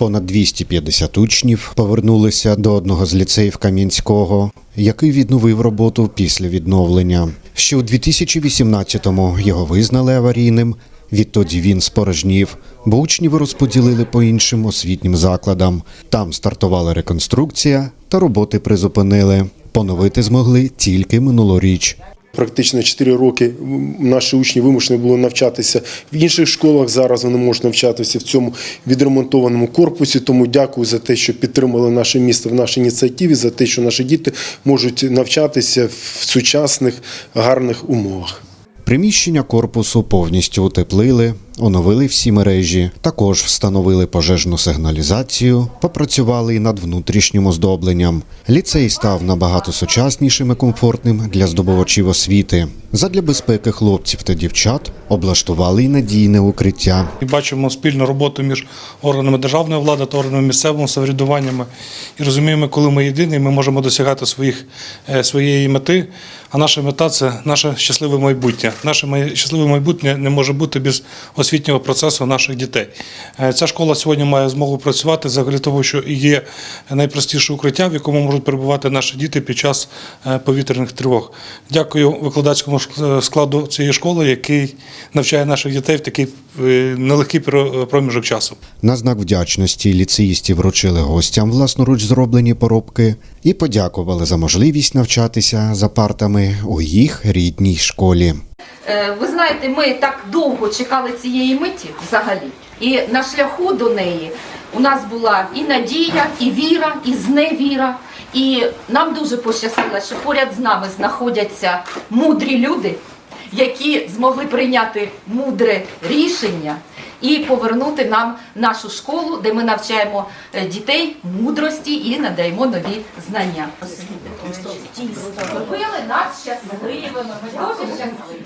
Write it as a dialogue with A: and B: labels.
A: Понад 250 учнів повернулися до одного з ліцеїв Кам'янського, який відновив роботу після відновлення. Ще у 2018-му його визнали аварійним. Відтоді він спорожнів, бо учнів розподілили по іншим освітнім закладам. Там стартувала реконструкція та роботи призупинили. Поновити змогли тільки минулоріч.
B: Практично 4 роки наші учні вимушені були навчатися в інших школах. Зараз вони можуть навчатися в цьому відремонтованому корпусі. Тому дякую за те, що підтримали наше місто в нашій ініціативі, за те, що наші діти можуть навчатися в сучасних гарних умовах.
A: Приміщення корпусу повністю утеплили, оновили всі мережі, також встановили пожежну сигналізацію, попрацювали і над внутрішнім оздобленням. Ліцей став набагато сучаснішим і комфортним для здобувачів освіти. Задля безпеки хлопців та дівчат облаштували й надійне укриття.
C: І бачимо спільну роботу між органами державної влади та органами місцевого самоврядування. І розуміємо, коли ми єдині, ми можемо досягати своїх, е, своєї мети. А наша мета це наше щасливе майбутнє. Наше щасливе майбутнє не може бути без освітнього процесу наших дітей. Е, Ця школа сьогодні має змогу працювати взагалі того, що є найпростіше укриття, в якому можуть перебувати наші діти під час е, повітряних тривог. Дякую викладацькому складу цієї школи, який навчає наших дітей в такий е, нелегкий проміжок часу.
A: На знак вдячності ліцеїстів вручили гостям власноруч зроблені поробки і подякували за можливість навчатися за партами у їх рідній школі.
D: Е, Ви знаєте, ми так довго чекали цієї миті взагалі. І на шляху до неї у нас була і надія, і віра, і зневіра. І нам дуже пощастило, що поряд з нами знаходяться мудрі люди, які змогли прийняти мудре рішення і повернути нам нашу школу, де ми навчаємо е, дітей мудрості і надаємо нові знання. Зробили нас щасливими, ми дуже щасливі.